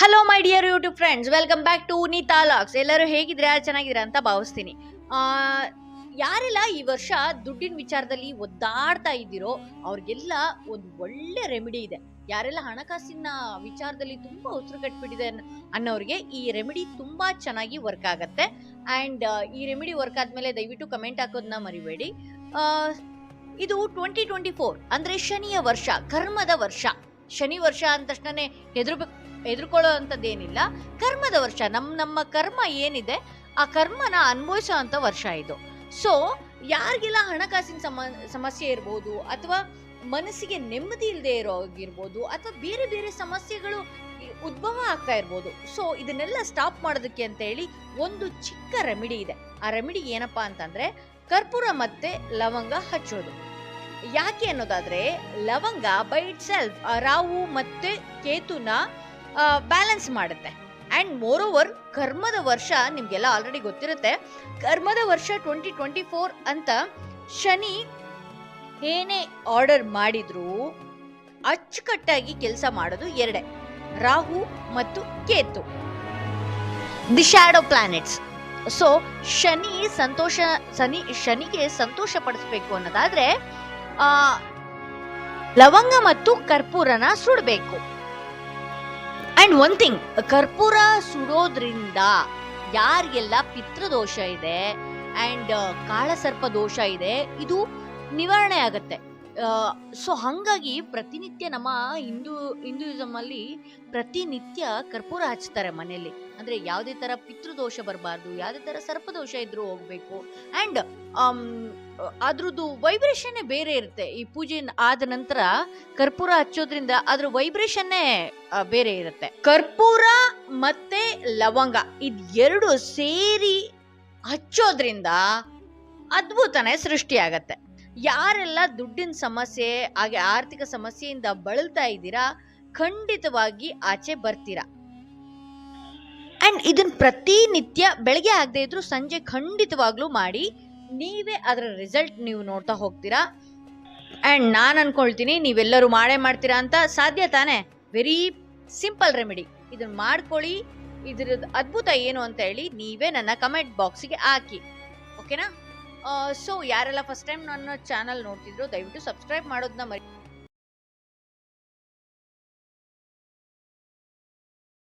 Hello my dear YouTube friends welcome back to Neeta looks ಎಲ್ಲರೂ ಹೇಗಿದ್ರೆ ಚೆನ್ನಾಗಿದ್ರೆ ಅಂತ ಭಾವಿಸ್ತೀನಿ. ಯಾರೆಲ್ಲ ಈ ವರ್ಷ ದುಡ್ಡಿನ ವಿಚಾರದಲ್ಲಿ ಒದ್ದಾಡ್ತಾ ಇದ್ದೀರೋ, ಅವ್ರಿಗೆಲ್ಲ ಒಂದು ಒಳ್ಳೆ ರೆಮಿಡಿ ಇದೆ. ಯಾರೆಲ್ಲ ಹಣಕಾಸಿನ ವಿಚಾರದಲ್ಲಿ ತುಂಬ ಉಸಿರು ಕಟ್ಬಿಟ್ಟಿದೆ ಅನ್- ಅನ್ನೋರಿಗೆ ಈ ರೆಮಿಡಿ ತುಂಬ ಚೆನ್ನಾಗಿ ವರ್ಕ್ ಆಗುತ್ತೆ. ಆ್ಯಂಡ್ ಈ ರೆಮಿಡಿ ವರ್ಕ್ ಆದಮೇಲೆ ದಯವಿಟ್ಟು ಕಮೆಂಟ್ ಹಾಕೋದನ್ನ ಮರಿಬೇಡಿ. ಇದು ಟ್ವೆಂಟಿ ಟ್ವೆಂಟಿ ಫೋರ್ ಅಂದರೆ ಶನಿಯ ವರ್ಷ, ಕರ್ಮದ ವರ್ಷ. ಶನಿ ವರ್ಷ ಅಂದ ತಕ್ಷಣನೇ ಹೆದರ್ಬೇಕು ಹೆದರ್ಕೊಳ್ಳೋ ಅಂಥದ್ದೇನಿಲ್ಲ ಕರ್ಮದ ವರ್ಷ ನಮ್ಮ ನಮ್ಮ ಕರ್ಮ ಏನಿದೆ, ಆ ಕರ್ಮನ ಅನುಭವಿಸೋ ಅಂಥ ವರ್ಷ ಇದು. ಸೊ ಯಾರಿಗೆಲ್ಲ ಹಣಕಾಸಿನ ಸಮ, ಸಮಸ್ಯೆ ಇರ್ಬೋದು, ಅಥವಾ ಮನಸ್ಸಿಗೆ ನೆಮ್ಮದಿ ಇಲ್ಲದೆ ಇರೋಗಿರ್ಬೋದು, ಅಥವಾ ಬೇರೆ ಬೇರೆ ಸಮಸ್ಯೆಗಳು ಉದ್ಭವ ಆಗ್ತಾ ಇರ್ಬೋದು ಸೊ ಇದನ್ನೆಲ್ಲ ಸ್ಟಾಪ್ ಮಾಡೋದಕ್ಕೆ ಅಂತ ಹೇಳಿ ಒಂದು ಚಿಕ್ಕ ರೆಮಿಡಿ ಇದೆ. ಆ ರೆಮಿಡಿ ಏನಪ್ಪಾ ಅಂತಂದ್ರೆ, ಕರ್ಪೂರ ಮತ್ತೆ ಲವಂಗ ಹಚ್ಚೋದು. ಯಾಕೆ ಅನ್ನೋದಾದ್ರೆ, ಲವಂಗ ಬೈ ಇಟ್ ಸೆಲ್ಫ್ ರಾಹು ಮತ್ತೆ ಕೇತುನ ಬ್ಯಾಲೆನ್ಸ್ ಮಾಡುತ್ತೆ. ಆ್ಯಂಡ್ ಮೋರ್ ಓವರ್ ಕರ್ಮದ ವರ್ಷ ನಿಮಗೆಲ್ಲ ಆಲ್ರೆಡಿ ಗೊತ್ತಿರುತ್ತೆ. ಕರ್ಮದ ವರ್ಷ ಟ್ವೆಂಟಿ ಟ್ವೆಂಟಿ ಫೋರ್ ಅಂತ ಶನಿ ಏನೇ ಆರ್ಡರ್ ಮಾಡಿದ್ರು ಅಚ್ಚುಕಟ್ಟಾಗಿ ಕೆಲಸ ಮಾಡೋದು ಎರಡೇ. ರಾಹು ಮತ್ತು Ketu. The shadow planets so Shani ಸಂತೋಷ, ಶನಿ, ಶನಿಗೆ ಸಂತೋಷ ಪಡಿಸ್ಬೇಕು ಅನ್ನೋದಾದ್ರೆ ಲವಂಗ ಮತ್ತು ಕರ್ಪೂರನ ಸುಡಬೇಕು. ಅಂಡ್ ಒನ್ ಥಿಂಗ್ ಕರ್ಪೂರ ಸುಡೋದ್ರಿಂದ ಯಾರಿಗೆಲ್ಲ ಪಿತೃದೋಷ ಇದೆ ಅಂಡ್ ಕಾಳಸರ್ಪ ದೋಷ ಇದೆ, ಇದು ನಿವಾರಣೆ ಆಗತ್ತೆ. ಸೊ ಹಂಗಾಗಿ ಪ್ರತಿನಿತ್ಯ ನಮ್ಮ ಹಿಂದೂ ಹಿಂದೂಯಿಸಮ್ ಅಲ್ಲಿ ಪ್ರತಿನಿತ್ಯ ಕರ್ಪೂರ ಹಚ್ತಾರೆ ಮನೆಯಲ್ಲಿ. ಅಂದ್ರೆ ಯಾವುದೇ ತರ ಪಿತೃದೋಷ ಬರಬಾರ್ದು, ಯಾವುದೇ ತರ ಸರ್ಪದೋಷ ಇದ್ರೂ ಹೋಗ್ಬೇಕು. ಅಂಡ್ ಅದ್ರದ್ದು ವೈಬ್ರೇಷನ್ನೇ ಬೇರೆ ಇರುತ್ತೆ. ಈ ಪೂಜೆ ಆದ ನಂತರ ಕರ್ಪೂರ ಹಚ್ಚೋದ್ರಿಂದ ಅದ್ರ ವೈಬ್ರೇಷನ್ನೇ ಬೇರೆ ಇರುತ್ತೆ. ಕರ್ಪೂರ ಮತ್ತೆ ಲವಂಗ ಇದ್ ಎರಡು ಸೇರಿ ಹಚ್ಚೋದ್ರಿಂದ ಅದ್ಭುತನೇ ಸೃಷ್ಟಿಯಾಗತ್ತೆ. ಯಾರೆಲ್ಲ ದುಡ್ಡಿನ ಸಮಸ್ಯೆ, ಹಾಗೆ ಆರ್ಥಿಕ ಸಮಸ್ಯೆಯಿಂದ ಬಳಲ್ತಾ ಇದ್ದೀರಾ, ಖಂಡಿತವಾಗಿ ಆಚೆ ಬರ್ತೀರಾ? ಅಂಡ್ ಇದನ್ನ ಪ್ರತಿನಿತ್ಯ ಬೆಳಗ್ಗೆ ಆಗದೆ ಇದ್ರು ಸಂಜೆ ಖಂಡಿತವಾಗ್ಲೂ ಮಾಡಿ, ನೀವೇ ಅದರ ರಿಸಲ್ಟ್ ನೀವು ನೋಡ್ತಾ ಹೋಗ್ತೀರಾ? ಅಂಡ್ ನಾನು ಅನ್ಕೊಳ್ತೀನಿ, ನೀವೆಲ್ಲರೂ ಮಾಡೇ ಮಾಡ್ತೀರಾ ಅಂತ ಸಾಧ್ಯ ತಾನೇ? ವೆರಿ ಸಿಂಪಲ್ ರೆಮಿಡಿ ಇದನ್ನ ಮಾಡ್ಕೊಳ್ಳಿ ಇದ್ರದ್ದು ಅದ್ಭುತ ಏನು ಅಂತ ಹೇಳಿ ನೀವೇ ನನ್ನ ಕಮೆಂಟ್ ಬಾಕ್ಸಿಗೆ ಹಾಕಿ. ಓಕೆನಾ ಸೊ ಯಾರೆಲ್ಲ ಫಸ್ಟ್ ಟೈಮ್ ನನ್ನ ಚಾನಲ್ ನೋಡ್ತಿದ್ರು ದಯವಿಟ್ಟು ಸಬ್ಸ್ಕ್ರೈಬ್ ಮಾಡೋದನ್ನ ಮರಿ